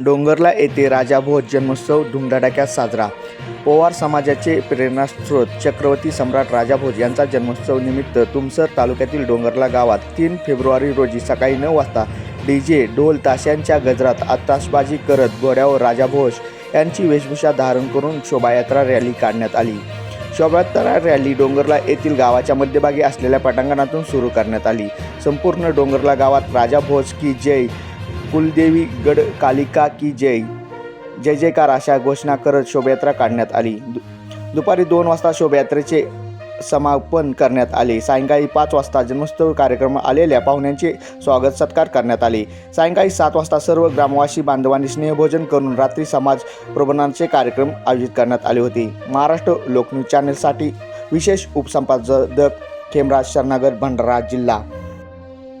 डोंगरला येथे राजाभोज जन्मोत्सव धुमधडाक्यात साजरा. पोवार समाजाचे प्रेरणास्रोत चक्रवर्ती सम्राट राजाभोज यांचा जन्मोत्सव निमित्त तुमसर तालुक्यातील डोंगरला गावात तीन फेब्रुवारी रोजी सकाळी नऊ वाजता डी जे ढोल ताशांच्या गजरात आताशबाजी करत घोड्यावर राजाभोज यांची वेशभूषा धारण करून शोभायात्रा रॅली काढण्यात आली. शोभायात्रा रॅली डोंगरला येथील गावाच्या मध्यभागी असलेल्या पटांगणातून सुरू करण्यात आली. संपूर्ण डोंगरला गावात राजा भोज की जय कुलदेवी गड कालिका की जय. जय जयकार अशा घोषणा करत शोभायात्रा काढण्यात आली. दु दुपारी दोन वाजता शोभायात्रेचे समापन करण्यात आले. सायंकाळी पाच वाजता जन्मोत्सव कार्यक्रम आलेल्या पाहुण्यांचे स्वागत सत्कार करण्यात आले. सायंकाळी सात वाजता सर्व ग्रामवासी बांधवांनी स्नेहभोजन करून रात्री समाज प्रबोधनाचे कार्यक्रम आयोजित करण्यात आले होते. महाराष्ट्र लोकन्यूज चॅनलसाठी विशेष उपसंपादक खेमराज शरणागत भंडारा जिल्हा.